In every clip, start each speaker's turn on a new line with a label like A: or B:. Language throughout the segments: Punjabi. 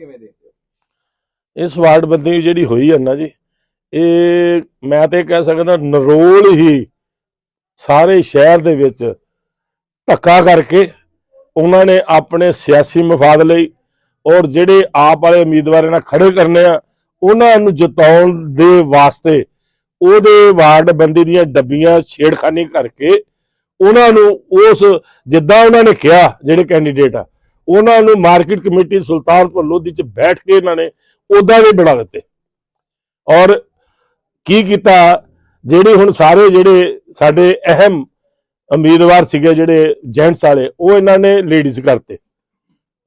A: ਕਿਵੇਂ ਦੇਖਦੇ ਹੋ?
B: ਇਸ ਵਾਰਡ ਬੰਦੀ ਜਿਹੜੀ ਹੋਈ ਹੈ ਨਾ ਜੀ, ਇਹ ਮੈਂ ਤੇ ਕਹਿ ਸਕਦਾ ਨਰੋਲ ਹੀ ਸਾਰੇ ਸ਼ਹਿਰ ਦੇ ਵਿੱਚ ਧੱਕਾ ਕਰਕੇ ਉਹਨਾਂ ਨੇ ਆਪਣੇ ਸਿਆਸੀ ਮਫਾਦ ਲਈ ਔਰ ਜਿਹੜੇ ਆਪ ਵਾਲੇ ਉਮੀਦਵਾਰ ਨਾਲ ਖੜੇ ਕਰਨੇ ਆ, ਉਹਨਾਂ ਨੂੰ ਜਿਤਾਉਣ ਦੇ ਵਾਸਤੇ ਉਹਦੇ ਵਾਰਡ ਬੰਦੀ ਦੀਆਂ ਡੱਬੀਆਂ ਛੇੜਖਾਨੀ ਕਰਕੇ ਉਹਨਾਂ ਨੂੰ ਉਸ, ਜਿੱਦਾਂ ਉਹਨਾਂ ਨੇ ਕਿਹਾ, ਜਿਹੜੇ ਕੈਂਡੀਡੇਟ ਆ ਉਹਨਾਂ ਨੂੰ ਮਾਰਕੀਟ ਕਮੇਟੀ ਸੁਲਤਾਨਪੁਰ ਲੋਧੀ ਚ ਬੈਠ ਕੇ ਇਹਨਾਂ ਨੇ ਉਦਾਂ ਦੇ ਬਣਾ ਦਿੱਤੇ। ਔਰ ਕੀ ਕੀਤਾ, ਜਿਹੜੇ ਹੁਣ ਸਾਰੇ ਜਿਹੜੇ ਸਾਡੇ ਅਹਿਮ ਉਮੀਦਵਾਰ ਸੀਗੇ ਜਿਹੜੇ ਜੈਂਟਸ ਵਾਲੇ, ਉਹ ਇਹਨਾਂ ਨੇ ਲੇਡੀਜ਼ ਕਰਤੇ।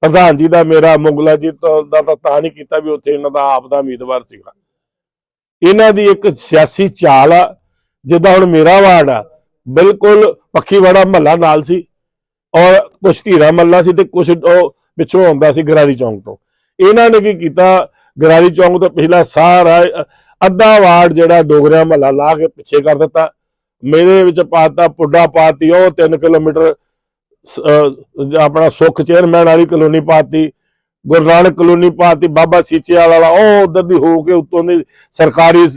B: ਪ੍ਰਧਾਨ ਜੀ ਦਾ ਮੇਰਾ, ਮੁਗਲਾ ਜੀ ਦਾ ਤਾਂ ਤਾਂ ਨਹੀਂ ਕੀਤਾ ਵੀ ਉੱਥੇ ਇਹਨਾਂ ਦਾ ਆਪ ਦਾ ਉਮੀਦਵਾਰ ਸੀਗਾ। ਇਹਨਾਂ ਦੀ ਇੱਕ ਸਿਆਸੀ ਚਾਲ ਆ, ਜਿੱਦਾਂ ਹੁਣ ਮੇਰਾ ਵਾਰਡ ਆ, ਬਿਲਕੁਲ ਪੱਖੀਵਾੜਾ ਮਹੱਲਾ ਨਾਲ ਸੀ। ਔਰ ਕੁਛ ਧੀਰਾ ਮੱਲਾ ਸੀ ਤੇ ਕੁਛ ਉਹ ਪਿੱਛੋਂ ਆਉਂਦਾ ਸੀ ਗਰਾਰੀ ਚੌਂਕ ਤੋਂ। ਇਹਨਾਂ ਨੇ ਕੀ ਕੀਤਾ? ਗਰਾਰੀ ਚੌਂਕ ਤੋਂ ਪਿਛਲਾ ਸਾਰਾ ਅੱਧਾ ਵਾਰਡ ਜਿਹੜਾ ਡੋਗਰਿਆ ਮਹੱਲਾ ਲਾ ਕੇ ਪਿੱਛੇ ਕਰ ਦਿੱਤਾ। ਮੇਰੇ ਵਿੱਚ ਪਾਤਾ, ਪੁੱਡਾ ਪਾਤੀ, ਉਹ 3 ਕਿਲੋਮੀਟਰ ਆਪਣਾ ਸੁੱਖ ਚੇਅਰਮੈਨ ਵਾਲੀ ਕਲੋਨੀ ਪਾਤੀ, ਗੁਰੂ ਨਾਨਕ ਕਲੋਨੀ ਪਾਤੀ, ਬਾਬਾ ਸੀਚੇ ਵਾਲਾ, ਉਹ ਉਧਰ ਦੀ ਹੋ ਕੇ ਉੱਤੋਂ ਦੀ ਸਰਕਾਰੀ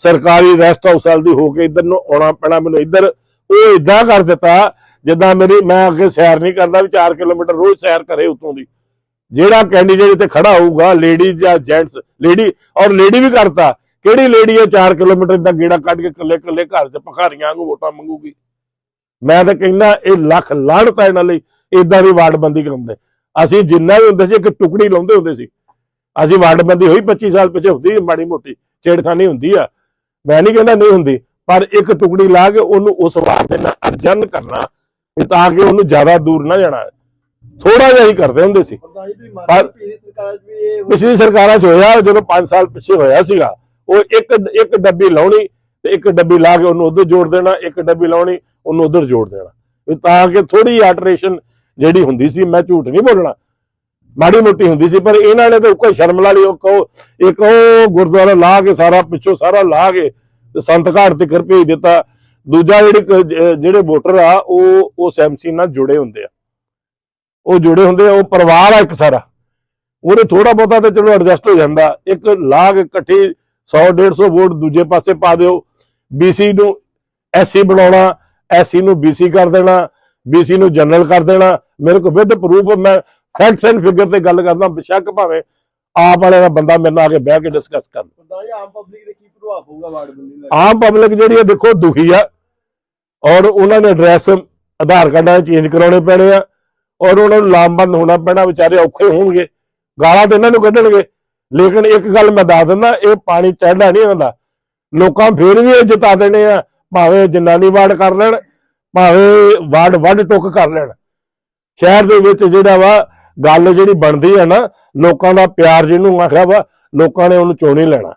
B: ਸਰਕਾਰੀ ਰੈਸਟ ਹਾਊਸ ਵਾਲ ਦੀ ਹੋ ਕੇ ਇੱਧਰ ਨੂੰ ਆਉਣਾ ਪੈਣਾ ਮੈਨੂੰ ਇੱਧਰ। ਉਹ ਇਦਾਂ ਕਰ ਦਿੱਤਾ ਜਿੱਦਾਂ ਮੇਰੀ ਮੈਂ ਅੱਗੇ ਸੈਰ ਨਹੀਂ ਕਰਦਾ ਵੀ 4 ਕਿਲੋਮੀਟਰ ਰੋਜ਼ ਸੈਰ ਕਰੇ ਉੱਤੋਂ ਦੀ। ਜਿਹੜਾ ਕੈਂਡੀਡੇਟ ਇੱਥੇ ਖੜਾ ਹੋਊਗਾ ਲੇਡੀਜ਼ ਜਾਂ ਜੈਂਟਸ ਲੇਡੀ ਔਰ ਲੇਡੀ ਵੀ ਕਰਤਾ। ਕਿਹੜੀ ਲੇਡੀ ਹੈ 4 ਕਿਲੋਮੀਟਰ ਦਾ ਗੇੜਾ ਕੱਢ ਕੇ ਕੱਲੇ ਕੱਲੇ ਘਰ 'ਚ ਭਖਾਰੀਆਂ ਵਾਂਗੂ ਵੋਟਾਂ ਮੰਗੂਗੀ? ਮੈਂ ਤਾਂ ਕਹਿੰਦਾ ਇਹ ਲੱਖ ਲਾਹਣਤਾ ਇਹਨਾਂ ਲਈ ਇਦਾਂ ਦੀ ਵਾਰਡਬੰਦੀ ਕਰਾਉਂਦੇ। ਅਸੀਂ ਜਿੰਨਾ ਵੀ ਹੁੰਦੇ ਸੀ, ਇੱਕ ਟੁਕੜੀ ਲਾਉਂਦੇ ਹੁੰਦੇ ਸੀ। ਅਸੀਂ ਵਾਰਡਬੰਦੀ ਹੋਈ 25 ਸਾਲ ਪਿੱਛੇ ਹੁੰਦੀ ਮਾੜੀ ਮੋਟੀ। ਛੇੜਖਾਨੀ ਹੁੰਦੀ ਆ। ਮੈਂ ਨਹੀਂ ਕਹਿੰਦਾ ਨਹੀਂ ਹੁੰਦੀ, ਪਰ ਇੱਕ ਟੁਕੜੀ ਲਾ ਕੇ ਉਹਨੂੰ ਉਸ ਵਾਰ ਦੇ ਨਾਲ ਅਰਜਨ ਕਰਨਾ ਵੀ ਤਾਂ ਕਿ ਉਹਨੂੰ ਜ਼ਿਆਦਾ ਦੂਰ ਨਾ ਜਾਣਾ ਥੋੜਾ ਜਿਹਾ ਹੀ ਕਰਦੇ ਹੁੰਦੇ ਸੀ। ਪਰ-
A: ਇਹ
B: ਪਿਛਲੀ ਸਰਕਾਰਾਂ 'ਚ ਹੋਇਆ ਜਦੋਂ 5 ਸਾਲ ਪਿੱਛੇ ਹੋਇਆ ਸੀਗਾ ਉਹ ਇੱਕ ਇੱਕ ਡੱਬੀ ਲਾਉਣੀ ਤੇ ਇੱਕ ਡੱਬੀ ਲਾ ਕੇ ਉਹਨੂੰ ਉਧਰ ਜੋੜ ਦੇਣਾ ਇੱਕ ਡੱਬੀ ਲਾਉਣੀ ਉਹਨੂੰ ਉਧਰ ਜੋੜ ਦੇਣਾ। ਤਾਂ ਕਿ ਥੋੜੀ ਆਲਟਰੇਸ਼ਨ ਜਿਹੜੀ ਹੁੰਦੀ ਸੀ ਮੈਂ ਝੂਠ ਨਹੀਂ ਬੋਲਣਾ ਮਾੜੀ ਮੋਟੀ ਹੁੰਦੀ ਸੀ ਪਰ ਇਹਨਾਂ ਨੇ ਤਾਂ ਕੋਈ ਸ਼ਰਮ ਲਾ ਲਈ ਉਹ ਕਹੋ ਇੱਕ ਉਹ ਗੁਰਦੁਆਰਾ ਲਾ ਕੇ ਸਾਰਾ ਪਿੱਛੋਂ ਸਾਰਾ ਲਾ ਕੇ ਤੇ ਸੰਤ ਘਾਟ ਤੇ ਭੇਜ ਦਿੱਤਾ। ਦੂਜਾ ਜਿਹੜੇ ਜਿਹੜੇ ਵੋਟਰ ਆ ਉਹ ਉਸ ਐਮਸੀ ਨਾਲ ਜੁੜੇ ਹੁੰਦੇ ਆ। ਉਹ ਜੁੜੇ ਹੁੰਦੇ ਆ ਉਹ ਪਰਿਵਾਰ ਆ ਇੱਕ ਸਾਰਾ। ਉਹਨੇ ਥੋੜਾ ਬਹੁਤਾ ਤੇ ਚਲੋ ਐਡਜਸਟ ਹੋ ਜਾਂਦਾ। ਇੱਕ ਲਾਗ ਇਕੱਠੀ 100 150 ਵੋਟ ਦੂਜੇ ਪਾਸੇ ਪਾ ਦਿਓ। ਬੀਸੀ ਨੂੰ ਐਸਸੀ ਬਣਾਉਣਾ ਐਸਸੀ ਨੂੰ ਬੀਸੀ ਕਰ ਦੇਣਾ ਬੀਸੀ ਨੂੰ ਜਨਰਲ ਕਰ ਦੇਣਾ। ਮੇਰੇ ਕੋਲ ਵਿਦ ਪ੍ਰੂਫ ਮੈਂ ਫੈਕਟਸ ਐਂਡ ਫਿਗਰ ਤੇ ਗੱਲ ਕਰਦਾ ਬੇਸ਼ੱਕ ਭਾਵੇਂ ਆਪ ਵਾਲੇ ਦਾ ਬੰਦਾ ਮੇਰੇ ਨਾਲ ਆ ਕੇ ਬਹਿ ਕੇ ਡਿਸਕਸ ਕਰ
A: ਆਮ ਪਬਲਿਕ ਦੇ ਕੀ ਪ੍ਰਭਾਵ ਪਊਗਾ ਵਾਰਡ ਬੰਦੀ ਨਾਲ
B: ਆਮ ਪਬਲਿਕ ਜਿਹੜੀ ਹੈ ਦੇਖੋ ਦੁਖੀ ਆ। ਔਰ ਉਹਨਾਂ ਨੇ ਐਡਰੈਸ ਆਧਾਰ ਕਾਰਡਾਂ ਚੇਂਜ ਕਰਾਉਣੇ ਪੈਣੇ ਆ, ਔਰ ਉਹਨਾਂ ਨੂੰ ਲਾਮਬੰਦ ਹੋਣਾ ਪੈਣਾ, ਵਿਚਾਰੇ ਔਖੇ ਹੋਣਗੇ, ਗਾਲਾਂ ਤੇ ਇਹਨਾਂ ਨੂੰ ਕੱਢਣਗੇ। ਲੇਕਿਨ ਇੱਕ ਗੱਲ ਮੈਂ ਦੱਸ ਦਿੰਦਾ, ਇਹ ਪਾਣੀ ਚੜ੍ਹਨਾ ਨਹੀਂ ਹੁੰਦਾ ਲੋਕਾਂ ਫੇਰ ਵੀ ਇਹ ਜਿਤਾ ਦੇਣੇ ਆ, ਭਾਵੇਂ ਜਨਾਨੀ ਵਾਰਡ ਕਰ ਲੈਣ, ਭਾਵੇਂ ਵਾਰਡ ਵੱਢ ਟੁੱਕ ਕਰ ਲੈਣ। ਸ਼ਹਿਰ ਦੇ ਵਿੱਚ ਜਿਹੜਾ ਵਾ, ਗੱਲ ਜਿਹੜੀ ਬਣਦੀ ਆ ਨਾ, ਲੋਕਾਂ ਦਾ ਪਿਆਰ ਜਿਹਨੂੰ ਆਖਿਆ ਵਾ, ਲੋਕਾਂ ਨੇ ਉਹਨੂੰ ਚੋਣ ਹੀ ਲੈਣਾ।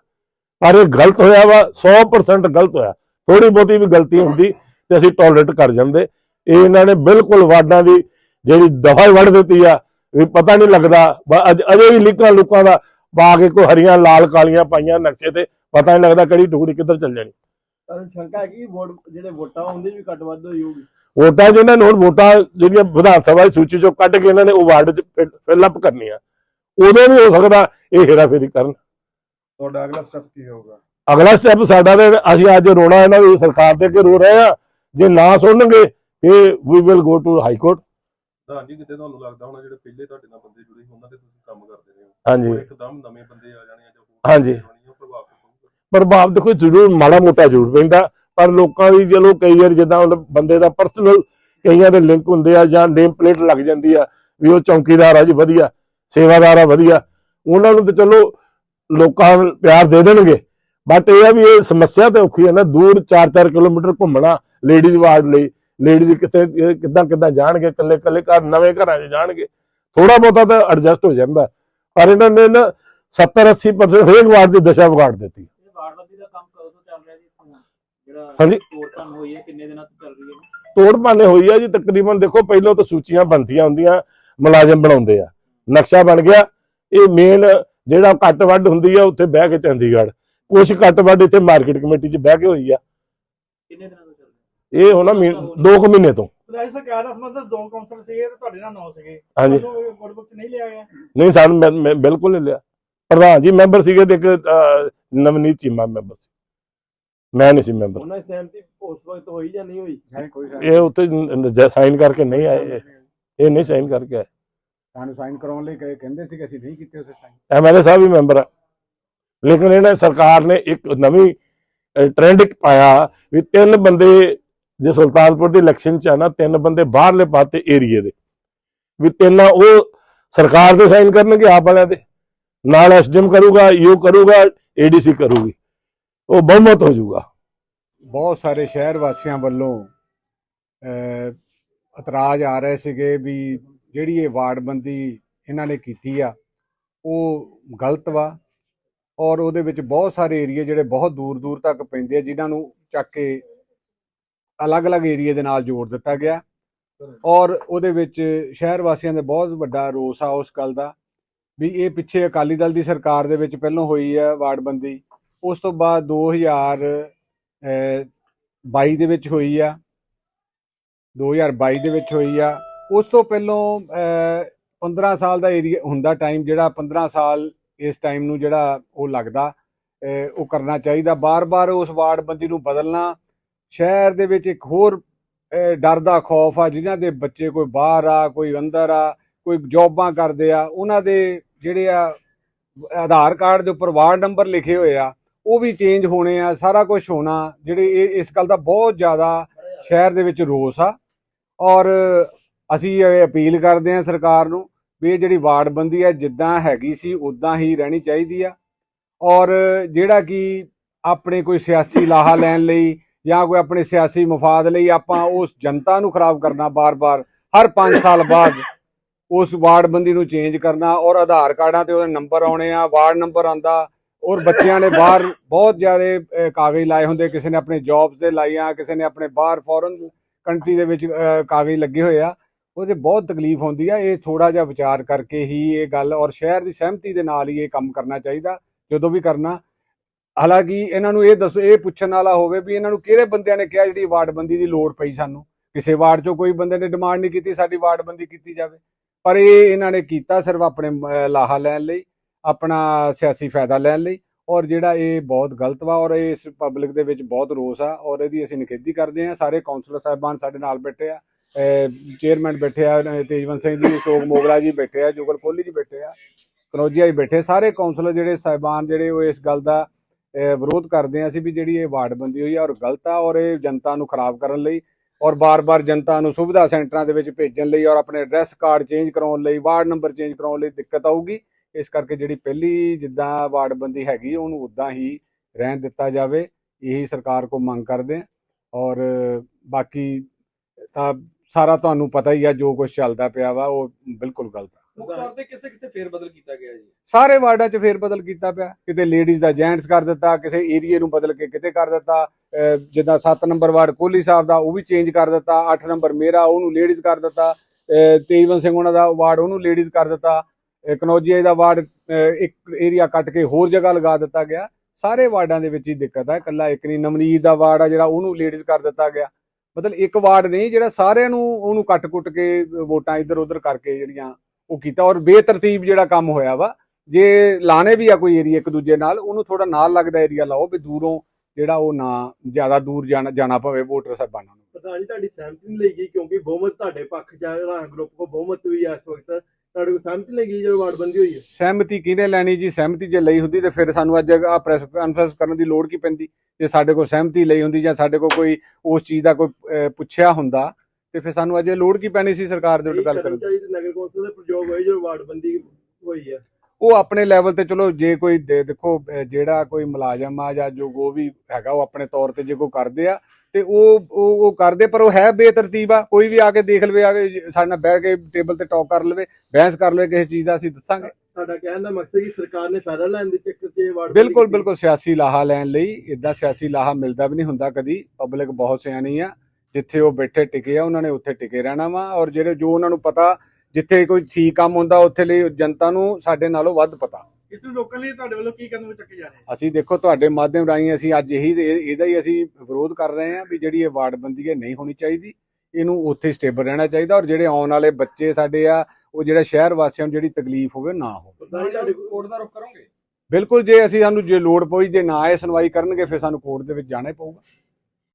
B: ਪਰ ਇਹ ਗਲਤ ਹੋਇਆ ਵਾ 100% ਗਲਤ ਹੋਇਆ। ਥੋੜੀ ਬਹੁਤੀ ਵੀ ਗਲਤੀ ਹੁੰਦੀ ਤੇ ਅਸੀਂ ਟੋਲਰੇਟ ਕਰ ਜਾਂਦੇ। ਇਹ ਇਹਨਾਂ ਨੇ ਬਿਲਕੁਲ ਵਾਰਡਾਂ ਦੀ ਜਿਹੜੀ ਦਫਾ ਹੀ ਵੱਢ ਦਿੱਤੀ ਆ ਵੀ ਪਤਾ ਨਹੀਂ ਲੱਗਦਾ ਅਜ- ਵੀ ਲਿਕਾਂ ਲੁਕਾਂ ਦਾ ਪਾ ਕੇ ਕੋਈ ਹਰੀਆਂ ਲਾਲ ਕਾਲੀਆਂ ਪਾਈਆਂ ਨਕਸ਼ੇ ਤੇ ਪਤਾ ਨਹੀਂ ਲੱਗਦਾ ਕਿਹੜੀ ਟੁਕੜੀ ਕਿੱਧਰ ਚੱਲ ਜਾਣੀ।
A: ਸ਼ੰਕਾ ਹੈ ਕਿ ਵੋਟ ਜਿਹੜੇ ਵੋਟਾਂ ਹੁੰਦੀ ਵੀ ਘੱਟ ਵੱਧ ਹੋਈ ਹੋਊਗੀ।
B: ਵੋਟਾਂ 'ਚ ਇਹਨਾਂ ਨੇ ਹੁਣ ਵੋਟਾਂ ਜਿਹੜੀਆਂ ਵਿਧਾਨ ਸਭਾ ਦੀ ਸੂਚੀ ਚੋਂ ਕੱਢ ਕੇ ਇਹਨਾਂ ਨੇ ਉਹ ਵਾਰਡ 'ਚ ਫਿਲ ਅਪ ਕਰਨੀਆਂ। ਉਦੋਂ ਵੀ ਹੋ ਸਕਦਾ ਇਹ ਹੇਰਾਫੇਰੀ ਕਰਨ।
A: ਤੁਹਾਡਾ ਅਗਲਾ ਸਟੈਪ ਕੀ ਹੋਊਗਾ?
B: ਅਗਲਾ ਸਟੈਪ ਸਾਡਾ ਤੇ ਅਸੀਂ ਅੱਜ ਰੋਣਾ ਇਹਨਾਂ ਦੀ ਸਰਕਾਰ ਦੇ ਅੱਗੇ ਰੋ ਰਹੇ ਆ। ਜੇ ਨਾ ਸੁਣਨਗੇ ਇਹ ਵੀ will go to high court
C: ਪ੍ਰਧਾਨ ਜੀ ਕਿਤੇ ਤੁਹਾਨੂੰ ਲੱਗਦਾ ਹੋਣਾ ਜਿਹੜੇ ਪਹਿਲੇ ਤੁਹਾਡੇ ਨਾਲ ਬੰਦੇ ਜੁੜੇ ਸੀ ਉਹਨਾਂ ਦੇ ਤੁਸੀਂ ਕੰਮ ਕਰਦੇ ਰਹੇ ਹੋ।
B: ਹਾਂਜੀ।
C: ਹੁਣ ਇੱਕਦਮ ਨਵੇਂ ਬੰਦੇ ਆ ਜਾਣੇ ਆ ਜਾਂ ਹੋਰ
B: ਹਾਂਜੀ।
C: ਬੰਦੇ ਆਉਣੇ ਆ, ਉਹ ਪ੍ਰਭਾਵ ਪਊਗਾ।
B: ਪ੍ਰਭਾਵ ਦੇਖੋ ਜ਼ਰੂਰ ਮਾੜਾ ਮੋਟਾ ਜ਼ਰੂਰ ਪੈਂਦਾ ਪਰ ਲੋਕਾਂ ਦੀ ਚਲੋ ਕਈ ਵਾਰ ਜਿੱਦਾਂ ਬੰਦੇ ਦਾ ਪਰਸਨਲ ਕਈਆਂ ਦੇ ਲਿੰਕ ਹੁੰਦੇ ਆ ਜਾਂ ਨੇਮ ਪਲੇਟ ਲੱਗ ਜਾਂਦੀ ਆ ਵੀ ਉਹ ਚੌਕੀਦਾਰ ਆ ਜੀ ਵਧੀਆ ਸੇਵਾਦਾਰ ਆ ਵਧੀਆ। ਉਹਨਾਂ ਨੂੰ ਤੇ ਚਲੋ ਲੋਕਾਂ ਪਿਆਰ ਦੇ ਦੇਣਗੇ। ਬਟ ਇਹ ਆ ਵੀ ਇਹ ਸਮੱਸਿਆ ਤੇ ਔਖੀ ਹੈ ਨਾ ਦੂਰ 4-4 ਕਿਲੋਮੀਟਰ ਘੁੰਮਣਾ ਲੇਡੀਜ਼ ਵਾਰਡ ਲਈ ਲੇਡੀਜ਼ ਕਿਤੇ ਕਿੱਦਾਂ ਕਿੱਦਾਂ ਜਾਣਗੇ ਇਕੱਲੇ ਇਕੱਲੇ ਘਰ ਨਵੇਂ ਘਰਾਂ 'ਚ ਜਾਣਗੇ। ਥੋੜਾ ਬਹੁਤਾ ਤਾਂ ਐਡਜਸਟ ਹੋ ਜਾਂਦਾ। ਪਰ ਇਹਨਾਂ ਨੇ ਨਾ 70-80% ਹਰੇਕ ਵਾਰਡ ਦੀ ਦਸ਼ਾ ਵਿਗਾੜ ਦਿੱਤੀ।
D: ਇਹ ਵਾਰਡਬੰਦੀ ਦਾ ਕੰਮ ਕਦੋਂ ਤੋਂ ਚੱਲ ਰਿਹਾ ਜੀ ਇੱਥੋਂ? ਜਿਹੜਾ
B: ਹਾਂਜੀ।
D: ਤੋੜ ਭੰਨ ਹੋਈ ਹੈ ਕਿੰਨੇ ਦਿਨਾਂ ਤੋਂ ਚੱਲ ਰਹੀ ਹੈ
B: ਤੋੜ ਭਾਨੇ ਹੋਈ ਆ ਜੀ ਤਕਰੀਬਨ ਦੇਖੋ ਪਹਿਲਾਂ ਤਾਂ ਸੂਚੀਆਂ ਬਣਦੀਆਂ ਹੁੰਦੀਆਂ ਮੁਲਾਜ਼ਮ ਬਣਾਉਂਦੇ ਆ। ਨਕਸ਼ਾ ਬਣ ਗਿਆ। ਇਹ ਮੇਨ ਜਿਹੜਾ ਕੱਟ ਵੱਡ ਹੁੰਦੀ ਆ ਉੱਥੇ ਬਹਿ ਕੇ ਚੰਡੀਗੜ੍ਹ। ਕੁਛ ਕੱਟ ਵੱਡ ਇੱਥੇ ਮਾਰਕੀਟ ਕਮੇਟੀ 'ਚ ਬਹਿ ਕੇ ਹੋਈ ਆ।
D: ਕਿੰਨੇ ਦਿਨਾਂ
B: ਇਹ ਹੋਣਾ ਦੋ ਕੁ ਮਹੀਨੇ ਤੋਂ।
E: ਵਿਧਾਇਕ ਸਰਕਾਰ ਦਾ ਸੰਬੰਧ ਦੋ ਕੌਂਸਲ ਸੀਗੇ ਤੇ ਤੁਹਾਡੇ ਨਾਲ ਨੌ ਸੀਗੇ।
B: ਹਾਂਜੀ।
E: ਤੁਹਾਨੂੰ ਚ ਨਹੀਂ ਲਿਆ ਗਿਆ?
B: ਨਹੀਂ ਸਾਨੂੰ ਮੈਂ- ਮੈਂ ਬਿਲਕੁਲ ਨਹੀਂ ਲਿਆ। ਪ੍ਰਧਾਨ ਜੀ ਮੈਂਬਰ ਸੀਗੇ ਤੇ ਇੱਕ ਅਹ, ਨਵਨੀਤ ਚੀਮਾ ਮੈਂਬਰ ਸੀ। ਮੈਂ ਨਹੀਂ ਸੀ ਮੈਂਬਰ।
A: ਉਹਨਾਂ ਦੀ ਸਹਿਮਤੀ ਉਸ ਵਕਤ ਹੋਈ ਜਾਂ ਨਹੀਂ ਹੋਈ?
B: ਇਹ ਉੱਤੇ ਸਾਈਨ ਕਰਕੇ ਨਹੀਂ ਆਏ। ਇਹ। ਇਹ ਨਹੀਂ ਸਾਈਨ ਕਰਕੇ ਆਏ।
F: ਸਾਨੂੰ ਸਾਈਨ ਕਰਾਉਣ ਲਈ ਕਹੇ- ਕਹਿੰਦੇ ਸੀ ਕਿ ਅਸੀਂ ਨਹੀਂ ਕੀਤੇ ਉਸੇ ਸਾਈਨ।
B: ਐਮਐਲਏ ਸਾਹਿਬ ਵੀ ਮੈਂਬਰ ਆ। ਲੇਕਿਨ ਇਹਨਾਂ ਸਰਕਾਰ ਨੇ ਇੱਕ ਨਵੀਂ ਟ੍ਰੈਂਡ ਪਾਇਆ ਵੀ ਤਿੰਨ ਬੰਦੇ ਜੇ ਸੁਲਤਾਨਪੁਰ ਦੀ ਇਲੈਕਸ਼ਨ ਚ ਆ ਨਾ, ਤਿੰਨ ਬੰਦੇ ਬਾਹਰਲੇ ਪਾਤੇ ਏਰੀਏ ਦੇ। ਵੀ ਤਿੰਨਾਂ ਉਹ ਸਰਕਾਰ ਦੇ ਸਾਈਨ ਕਰਨਗੇ ਆਪ ਵਾਲਿਆਂ ਦੇ। ਨਾਲ ਐਸਡੀਐਮ ਕਰੂਗਾ ਯੂ ਕਰੂਗਾ ਏਡੀਸੀ ਕਰੂਗੀ। ਉਹ ਬਹੁਮਤ ਹੋ ਜਾਊਗਾ।
F: ਬਹੁਤ ਸਾਰੇ ਸ਼ਹਿਰ ਵਾਸੀਆਂ ਵੱਲੋਂ ਇਤਰਾਜ਼ ਆ ਰਹੇ ਸੀਗੇ ਵੀ ਜਿਹੜੀ ਇਹ ਵਾਰਡਬੰਦੀ ਇਹਨਾਂ ਨੇ ਕੀਤੀ ਆ, ਉਹ ਗਲਤ ਵਾ। ਔਰ ਉਹਦੇ ਵਿੱਚ ਬਹੁਤ ਸਾਰੇ ਏਰੀਏ ਜਿਹੜੇ ਬਹੁਤ ਦੂਰ ਦੂਰ ਤੱਕ ਪੈਂਦੇ ਆ, ਜਿਨ੍ਹਾਂ ਨੂੰ ਚੱਕ ਕੇ ਅਲੱਗ-ਅਲੱਗ ਏਰੀਏ ਦੇ ਨਾਲ ਜੋੜ ਦਿੱਤਾ ਗਿਆ। ਔਰ ਉਹਦੇ ਵਿੱਚ ਸ਼ਹਿਰ ਵਾਸੀਆਂ ਦੇ ਬਹੁਤ ਵੱਡਾ ਰੋਸ ਆ ਉਸ ਗੱਲ ਦਾ, ਵੀ ਇਹ ਪਿੱਛੇ ਅਕਾਲੀ ਦਲ ਦੀ ਸਰਕਾਰ ਦੇ ਵਿੱਚ ਪਹਿਲਾਂ ਹੋਈ ਆ ਵਾਰਡਬੰਦੀ ਉਸ ਤੋਂ ਬਾਅਦ 2000 ਅਹ 22 ਦੇ ਵਿੱਚ ਹੋਈ ਆ 2022 ਦੇ ਵਿੱਚ ਹੋਈ ਆ। ਉਸ ਤੋਂ ਪਹਿਲਾਂ, ਅਹ 15 ਸਾਲ ਦਾ ਏਰੀਆ ਹੁੰਦਾ ਟਾਈਮ ਜਿਹੜਾ 15 ਸਾਲ ਇਸ ਟਾਈਮ ਨੂੰ ਜਿਹੜਾ ਉਹ ਲੱਗਦਾ ਉਹ ਕਰਨਾ ਚਾਹੀਦਾ। ਬਾਰ-ਬਾਰ ਉਸ ਵਾਰਡਬੰਦੀ ਨੂੰ ਬਦਲਣਾ ਸ਼ਹਿਰ ਦੇ ਵਿੱਚ ਇੱਕ ਹੋਰ ਡਰ ਦਾ ਖੌਫ ਆ, ਜਿਨ੍ਹਾਂ ਦੇ ਬੱਚੇ ਕੋਈ ਬਾਹਰ ਆ, ਕੋਈ ਅੰਦਰ ਆ, ਕੋਈ ਜੌਬਾਂ ਕਰਦੇ ਆ, ਉਹਨਾਂ ਦੇ ਜਿਹੜੇ ਆ, ਆਧਾਰ ਕਾਰਡ ਦੇ ਉੱਪਰ ਵਾਰਡ ਨੰਬਰ ਲਿਖੇ ਹੋਏ ਆ, ਉਹ ਵੀ ਚੇਂਜ ਹੋਣੇ ਆ, ਸਾਰਾ ਕੁਝ ਹੋਣਾ, ਜਿਹੜੇ ਇਹ, ਇਸ ਗੱਲ ਦਾ ਬਹੁਤ ਜ਼ਿਆਦਾ ਸ਼ਹਿਰ ਦੇ ਵਿੱਚ ਰੋਸ ਆ। ਔਰ ਅਸੀਂ ਇਹ ਅਪੀਲ ਕਰਦੇ ਆ ਸਰਕਾਰ ਨੂੰ ਵੀ ਇਹ ਜਿਹੜੀ ਵਾਰਡਬੰਦੀ ਆ, ਜਿੱਦਾਂ ਹੈਗੀ ਸੀ ਉਦਾਂ ਹੀ ਰਹਿਣੀ ਚਾਹੀਦੀ ਆ। ਔਰ ਜਿਹੜਾ ਕਿ ਆਪਣੇ ਕੋਈ ਸਿਆਸੀ ਲਾਹਾ ਲੈਣ ਲਈ ਜਾਂ ਕੋਈ ਆਪਣੇ ਸਿਆਸੀ ਮਫਾਦ ਲਈ ਆਪਾਂ ਉਸ ਜਨਤਾ ਨੂੰ ਖਰਾਬ ਕਰਨਾ ਬਾਰ-ਬਾਰ, ਹਰ 5 ਸਾਲ ਬਾਅਦ ਉਸ ਵਾਰਡਬੰਦੀ ਨੂੰ ਚੇਂਜ ਕਰਨਾ ਔਰ ਆਧਾਰ ਕਾਰਡਾਂ ਤੇ ਉਹਦੇ ਨੰਬਰ ਆਉਣੇ ਆ, ਵਾਰਡ ਨੰਬਰ ਆਂਦਾ ਔਰ ਬੱਚਿਆਂ ਨੇ ਬਾਹਰ ਬਹੁਤ ਜ਼ਿਆਦਾ ਕਾਗਜ਼ ਲਾਏ ਹੁੰਦੇ, ਕਿਸੇ ਨੇ ਆਪਣੇ ਜੌਬਸ ਦੇ ਲਾਈਆਂ, ਕਿਸੇ ਨੇ ਆਪਣੇ ਬਾਹਰ ਫੋਰਨ ਕੰਟਰੀ ਦੇ ਵਿੱਚ ਕਾਗਜ਼ ਲੱਗੇ ਹੋਏ ਆ, ਉਹਦੇ ਬਹੁਤ ਤਕਲੀਫ ਹੁੰਦੀ ਆ, ਇਹ ਥੋੜਾ ਜਿਹਾ ਵਿਚਾਰ ਕਰਕੇ ਹੀ ਇਹ ਗੱਲ ਔਰ ਸ਼ਹਿਰ ਦੀ ਸਹਿਮਤੀ ਦੇ ਨਾਲ ਹੀ ਇਹ ਕੰਮ ਕਰਨਾ ਚਾਹੀਦਾ, ਜਦੋਂ ਵੀ ਕਰਨਾ ਹਾਲਾਂਕਿ ਇਹਨਾਂ ਨੂੰ ਇਹ ਦੱਸੋ, ਇਹ ਪੁੱਛਣ ਵਾਲਾ ਹੋਵੇ ਵੀ ਇਹਨਾਂ ਨੂੰ ਕਿਹੜੇ ਬੰਦਿਆਂ ਨੇ ਕਿਹਾ ਜਿਹੜੀ ਵਾਰਡਬੰਦੀ ਦੀ ਲੋੜ ਪਈ ਸਾਨੂੰ? ਕਿਸੇ ਵਾਰਡ 'ਚੋਂ ਕੋਈ ਬੰਦੇ ਨੇ ਡਿਮਾਂਡ ਨਹੀਂ ਕੀਤੀ, ਸਾਡੀ ਵਾਰਡਬੰਦੀ ਕੀਤੀ ਜਾਵੇ। ਪਰ ਇਹ ਇਹਨਾਂ ਨੇ ਕੀਤਾ ਸਿਰਫ ਆਪਣੇ ਲਾਹਾ ਲੈਣ ਲਈ, ਆਪਣਾ ਸਿਆਸੀ ਫਾਇਦਾ ਲੈਣ ਲਈ ਔਰ ਜਿਹੜਾ ਇਹ ਬਹੁਤ ਗਲਤ ਵਾ ਔਰ ਇਸ ਪਬਲਿਕ ਦੇ ਵਿੱਚ ਬਹੁਤ ਰੋਸ ਆ ਔਰ ਇਹਦੀ ਅਸੀਂ ਨਿਖੇਧੀ ਕਰਦੇ ਆ ਸਾਰੇ ਕਾਉਂਸਲਰ ਸਾਹਿਬਾਨ ਸਾਡੇ ਨਾਲ ਬੈਠੇ ਆ ਚੇਅਰਮੈਨ ਬੈਠੇ ਆ ਤੇਜਵੰਤ ਸਿੰਘ ਜੀ, ਅਸ਼ੋਕ ਮੋਗਰਾ ਜੀ ਬੈਠੇ ਆ, ਜੁਗਲ ਕੋਹਲੀ ਜੀ ਬੈਠੇ ਆ ਕਨੌਜੀਆ ਜੀ ਬੈਠੇ ਸਾਰੇ ਕਾਉਂਸਲਰ ਜਿਹੜੇ ਸਾਹਿਬਾਨ ਜਿਹੜੇ ਉਹ ਇਸ ਗੱਲ ਦਾ ਵਿਰੋਧ ਕਰਦੇ ਆ ਅਸੀਂ ਵੀ ਜਿਹੜੀ ਇਹ ਵਾਰਡਬੰਦੀ ਹੋਈ ਆ ਔਰ ਗਲਤ ਆ ਔਰ ਇਹ ਜਨਤਾ ਨੂੰ ਖਰਾਬ ਕਰਨ ਲਈ ਔਰ ਬਾਰ-ਬਾਰ ਜਨਤਾ ਨੂੰ ਸੁਵਿਧਾ ਸੈਂਟਰਾਂ ਦੇ ਵਿੱਚ ਭੇਜਣ ਲਈ ਔਰ ਆਪਣੇ ਐਡਰੈਸ ਕਾਰਡ ਚੇਂਜ ਕਰਾਉਣ ਲਈ, ਵਾਰਡ ਨੰਬਰ ਚੇਂਜ ਕਰਾਉਣ ਲਈ ਦਿੱਕਤ ਆਊਗੀ। ਇਸ ਕਰਕੇ ਜਿਹੜੀ ਪਹਿਲੀ ਜਿੱਦਾਂ ਵਾਰਡਬੰਦੀ ਹੈਗੀ, ਉਹਨੂੰ ਉਦਾਂ ਹੀ ਰਹਿਣ ਦਿੱਤਾ ਜਾਵੇ। ਇਹੀ ਸਰਕਾਰ ਕੋ ਮੰਗ ਕਰਦੇ ਹਾਂ ਔਰ ਬਾਕੀ ਤਾਂ ਸਾਰਾ ਤੁਹਾਨੂੰ ਪਤਾ ਹੀ ਆ ਜੋ ਕੁਝ ਚੱਲਦਾ ਪਿਆ ਵਾ, ਉਹ ਬਿਲਕੁਲ ਗਲਤ ਆ।
C: ਮੁੱਖ ਤੌਰ ਤੇ ਕਿਸੇ ਕਿਤੇ ਫੇਰ ਬਦਲ ਕੀਤਾ ਗਿਆ ਜੀ?
F: ਸਾਰੇ ਵਾਰਡਾਂ 'ਚ ਫੇਰ ਬਦਲ ਕੀਤਾ ਪਿਆ। ਕਿਤੇ ਲੇਡੀਜ਼ ਦਾ ਜੈਂਟਸ ਕਰ ਦਿੱਤਾ, ਕਿਸੇ ਏਰੀਏ ਨੂੰ ਬਦਲ ਕੇ ਕਿਤੇ ਕਰ ਦਿੱਤਾ। ਜਿੱਦਾਂ 7 ਨੰਬਰ ਵਾਰਡ ਕੋਹਲੀ ਸਾਹਿਬ ਦਾ, ਉਹ ਵੀ ਚੇਂਜ ਕਰ ਦਿੱਤਾ। 8 ਨੰਬਰ ਮੇਰਾ, ਉਹਨੂੰ ਲੇਡੀਜ਼ ਕਰ ਦਿੱਤਾ। ਤੇਜਵੰਤ ਸਿੰਘ ਉਹਨਾਂ ਦਾ ਵਾਰਡ, ਉਹਨੂੰ ਲੇਡੀਜ਼ ਕਰ ਦਿੱਤਾ। ਕਨੌਜੀਆ ਦਾ ਵਾਰਡ ਇੱਕ ਏਰੀਆ ਕੱਟ ਕੇ ਹੋਰ ਜਗ੍ਹਾ ਲਗਾ ਦਿੱਤਾ ਗਿਆ। ਸਾਰੇ ਵਾਰਡਾਂ ਦੇ ਵਿੱਚ ਹੀ ਦਿੱਕਤ ਹੈ ਇਕੱਲਾ ਇੱਕ ਨਹੀਂ, ਨਵਨੀਤ ਦਾ ਵਾਰਡ ਆ ਜਿਹੜਾ, ਉਹਨੂੰ ਲੇਡੀਜ਼ ਕਰ ਦਿੱਤਾ ਗਿਆ। ਮਤਲਬ ਇੱਕ ਵਾਰਡ ਨਹੀਂ, ਜਿਹੜਾ ਸਾਰਿਆਂ ਨੂੰ ਉਹਨੂੰ ਕੱਟ-ਕੁੱਟ ਕੇ ਵੋਟਾਂ ਇੱਧਰ ਉੱਧਰ ਕਰਕੇ ਜਿਹੜੀਆਂ ਉਹ ਕੀਤਾ ਔਰ ਬੇਤਰਤੀਬ ਜਿਹੜਾ ਕੰਮ ਹੋਇਆ ਵਾ ਜੇ ਲਾਣੇ ਵੀ ਆ ਕੋਈ ਏਰੀਆ ਇੱਕ ਦੂਜੇ ਨਾਲ ਉਹਨੂੰ ਥੋੜਾ ਨਾਲ ਲੱਗਦਾ ਏਰੀਆ ਲਾਓ ਵੀ ਦੂਰੋਂ ਜਿਹੜਾ ਉਹ ਨਾ ਜ਼ਿਆਦਾ ਦੂਰ ਜਾਣਾ ਜਾਣਾ ਪਵੇ ਵੋਟਰ ਸਾਹਿਬਾਨਾਂ ਨੂੰ।
A: ਪ੍ਰਧਾਨ ਜੀ ਤੁਹਾਡੀ ਸਹਿਮਤੀ ਨਹੀਂ ਲਈ ਗਈ ਕਿਉਂਕਿ ਬਹੁਮਤ ਤੁਹਾਡੇ ਪੱਖ ਆ ਗਰੁੱਪ ਕੋ ਬਹੁਮਤ ਵੀ ਆ ਇਸ ਵਕਤ। ਤੁਹਾਡੇ ਕੋਲ ਸਹਿਮਤੀ ਲਈ ਗਈ ਜਦੋਂ ਵਾਰਡਬੰਦੀ ਹੋਈ ਹੈ?
F: ਸਹਿਮਤੀ ਕਿਹਨੇ ਲੈਣੀ ਜੀ? ਸਹਿਮਤੀ ਜੇ ਲਈ ਹੁੰਦੀ ਤੇ ਫਿਰ ਸਾਨੂੰ ਅੱਜ ਆ ਪ੍ਰੈਸ ਕਾਨਫਰੰਸ ਕਰਨ ਦੀ ਲੋੜ ਕੀ ਪੈਂਦੀ? ਜੇ ਸਾਡੇ ਕੋਲ ਸਹਿਮਤੀ ਲਈ ਹੁੰਦੀ ਜਾਂ ਸਾਡੇ ਕੋਲ ਕੋਈ ਉਸ ਚੀਜ਼ ਦਾ ਕੋਈ ਪੁੱਛਿਆ ਹੁੰਦਾ ਤੇ ਫਿਰ ਸਾਨੂੰ ਅੱਜ ਲੋੜ ਕੀ ਪੈਣੀ ਸੀ ਸਰਕਾਰ ਦੇ ਉੱਤੇ ਗੱਲ ਕਰਨ ਦੀ?
A: ਨਗਰ ਕੌਂਸਲ ਦੇ ਪ੍ਰਯੋਗ ਹੋਏ ਜਦੋਂ ਵਾਰਡਬੰਦੀ ਹੋਈ ਹੈ
F: ਉਹ ਆਪਣੇ ਲੈਵਲ ਤੇ ਚਲੋ ਜੇ ਕੋਈ ਦੇਖੋ ਜਿਹੜਾ ਕੋਈ ਮੁਲਾਜ਼ਮ ਆ ਜਾਂ ਜੋ ਕੋ ਵੀ ਹੈਗਾ ਉਹ ਆਪਣੇ ਤੌਰ ਤੇ ਜੇ ਕੋਈ ਕਰਦੇ ਆ ਤੇ ਉਹ ਉਹ ਉਹ ਕਰਦੇ ਪਰ ਉਹ ਹੈ ਬੇਤਰਤੀਬ ਆ। ਕੋਈ ਵੀ ਆ ਕੇ ਦੇਖ ਲਵੇ ਆ ਕੇ ਸਾਡੇ ਨਾਲ ਬਹਿ ਕੇ ਟੇਬਲ ਤੇ ਟਾਕ ਕਰ ਲਵੇ ਬਹਿਸ ਕਰ ਲਵੇ ਕਿਸੇ ਚੀਜ਼ ਦਾ ਅਸੀਂ ਦੱਸਾਂਗੇ।
A: ਸਾਡਾ ਕਹਿਣ ਦਾ ਮਕਸਦ ਕਿ ਸਰਕਾਰ ਨੇ ਫਾਇਦਾ ਲੈਣ ਦੇ ਚੱਕਰ 'ਚ ਇਹ ਵਾਰਡ
F: ਬਿਲਕੁਲ ਬਿਲਕੁਲ ਸਿਆਸੀ ਲਾਹਾ ਲੈਣ ਲਈ ਇਦਾਂ ਸਿਆਸੀ ਲਾਹਾ ਮਿਲਦਾ ਵੀ ਨਹੀਂ ਹੁੰਦਾ ਕਦੀ। ਪਬਲਿਕ ਬਹੁਤ ਸਿਆਣੀ ਆ। ਜਿੱਥੇ ਉਹ ਬੈਠੇ ਟਿਕੇ ਆ ਉਹਨਾਂ ਨੇ ਉੱਥੇ ਟਿਕੇ ਰਹਿਣਾ ਵਾ ਔਰ ਜਿਹੜੇ ਜੋ ਉਹਨਾਂ ਨੂੰ ਪਤਾ ਜਿੱਥੇ ਕੋਈ ਠੀਕ ਕੰਮ ਹੁੰਦਾ ਉੱਥੇ ਲਈ ਜਨਤਾ ਨੂੰ ਸਾਡੇ ਨਾਲੋਂ ਵੱਧ ਪਤਾ।
E: ਇਸ ਨੂੰ ਰੋਕਣ ਲਈ ਤੁਹਾਡੇ ਵੱਲੋਂ ਕੀ ਕਦਮ ਚੱਕੇ ਜਾ ਰਹੇ ਆ?
F: ਅਸੀਂ ਦੇਖੋ ਤੁਹਾਡੇ ਮਾਧਿਅਮ ਰਾਹੀਂ ਅਸੀਂ ਅੱਜ ਇਹੀ ਇਹ- ਇਹਦਾ ਹੀ ਅਸੀਂ ਵਿਰੋਧ ਕਰ ਰਹੇ ਹਾਂ ਵੀ ਜਿਹੜੀ ਇਹ ਵਾਰਡਬੰਦੀ ਹੈ ਨਹੀਂ ਹੋਣੀ ਚਾਹੀਦੀ। ਇਹਨੂੰ ਉੱਥੇ ਸਟੇਬਲ ਰਹਿਣਾ ਚਾਹੀਦਾ ਔਰ ਜਿਹੜੇ ਆਉਣ ਵਾਲੇ ਬੱਚੇ ਸਾਡੇ ਆ ਉਹ ਜਿਹੜਾ ਸ਼ਹਿਰ ਵਾਸੀਆਂ ਨੂੰ ਜਿਹੜੀ ਤਕਲੀਫ ਹੋਵੇ ਨਾ ਹੋਵੇ।
E: ਕੋਰਟ ਦਾ ਰੁਖ ਕਰੋਗੇ?
F: ਬਿਲਕੁਲ ਜੇ ਅਸੀਂ ਸਾਨੂੰ ਜੇ ਲੋੜ ਪਈ ਜੇ ਨਾ ਇਹ ਸੁਣਵਾਈ ਕਰਨਗੇ ਫਿਰ ਸਾਨੂੰ ਕੋਰਟ ਦੇ ਵਿੱਚ ਜਾਣਾ ਹੀ ਪਊਗਾ।